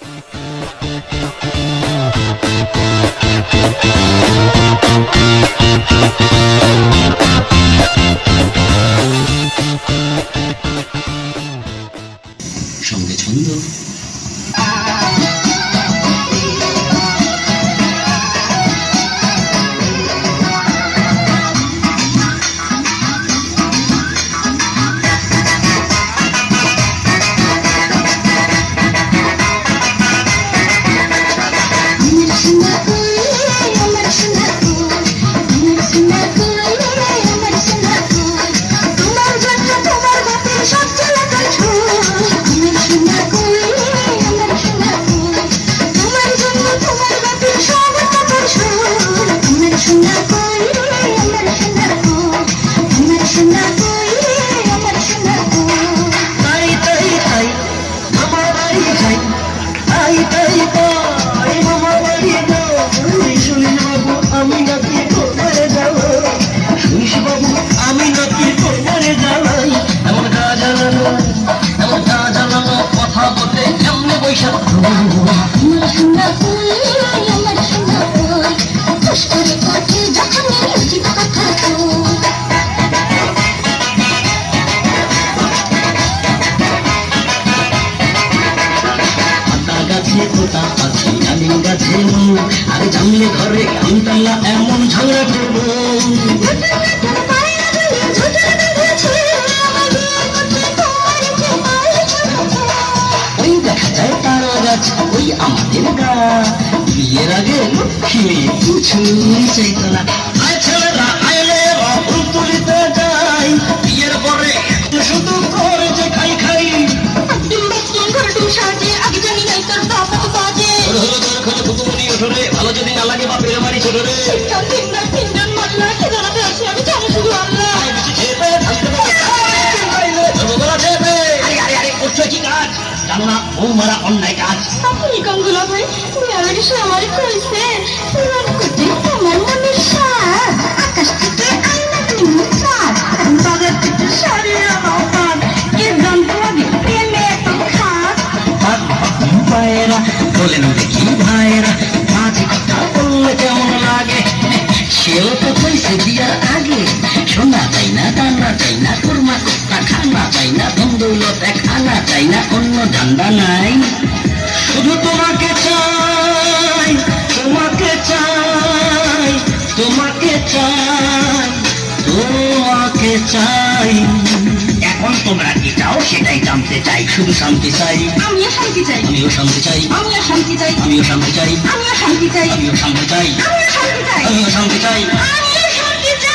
Sống. আছে কোথা আছে ডালিম গাছে আর জানলে ঘরে আমি তাল্লা লক্ষ্মী কিছুই চাইতো না আয় ছেলেরা আইলে ফুল তুলিতে যাই বিয়ের পরে শুধু করে যে খাই খাই। ভালো যদি না লাগে বাপের বাড়ি ছোট রে কাজ। জানো না বৌমারা অন্যায় কাজ। আপনি কোনগুলো ভাই বিয়ারের সে আমার কইছে তোমার কোটি তোমার মনে সার। আকাশ থেকে আইনা তুমি সার। তাদের থেকে সারি। আমার পান এ যন্ত্র কেমে সেও তো কইছে বিয়ার আগে। শোনা তাই না কান্না তাই না না ধন্দৌলত খানা চাই না অন্য ধান্দা নাই শুধু তোমাকে চাই তোমাকে চাই তোমাকে চাই তোমাকে চাই এখন তোমরা কি চাও সেটাই জানতে চাই শুধু শান্তি চাই আমিও শান্তি চাই আমিও শান্তি চাই আমিও শান্তি চাই আমিও শান্তি চাই আমিও শান্তি চাই আমিও শান্তি চাই আমিও শান্তি চাই আমিও শান্তি চাই আমিও শান্তি চাই